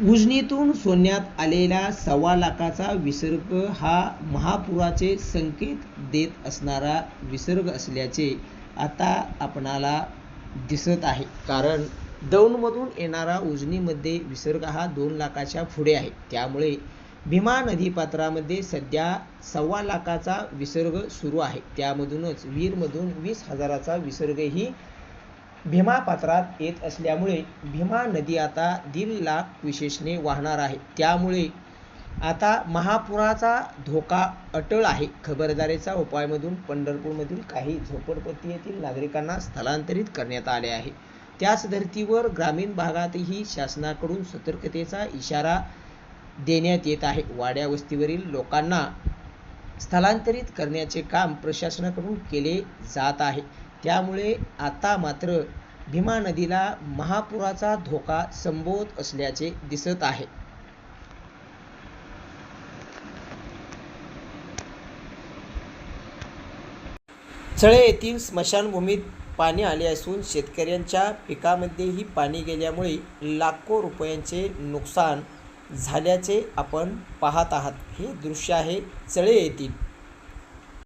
उजनीतून सोडण्यात आलेला सव्वा लाखाचा विसर्ग हा महापुराचे संकेत देत असणारा विसर्ग असल्याचे आता आपणाला दिसत आहे. कारण दौंडमधून येणारा उजनीमध्ये विसर्ग हा दोन लाखाच्या पुढे आहे. त्यामुळे भीमा नदीपात्रामध्ये सध्या सव्वा लाखाचा विसर्ग सुरू आहे. त्यामधूनच वीरमधून वीस हजाराचा विसर्गही भीमा पात्रात येत असल्यामुळे भीमा नदी आता दीड लाख विशेषने वाहणार आहे. त्यामुळे आता महापुराचा धोका अटळ आहे. खबरदारीचा उपायमधून पंढरपूरमधील काही झोपडपट्टी येथील नागरिकांना स्थलांतरित करण्यात आले आहे. त्याच धर्तीवर ग्रामीण भागातही शासनाकडून सतर्कतेचा इशारा देण्यात येत आहे. वाड्या वस्तीवरील लोकांना स्थलांतरित करण्याचे काम प्रशासनाकडून केले जात आहे. त्यामुळे आता मात्र भीमा नदीला महापुराचा धोका संभवत असल्याचे दिसत आहे. चळे येथील स्मशानभूमीत पाणी आले असून शेतकऱ्यांच्या पिकामध्येही पाणी गेल्यामुळे लाखो रुपयांचे नुकसान झाल्याचे आपण पाहत आहात. हे दृश्य आहे चळे येथील.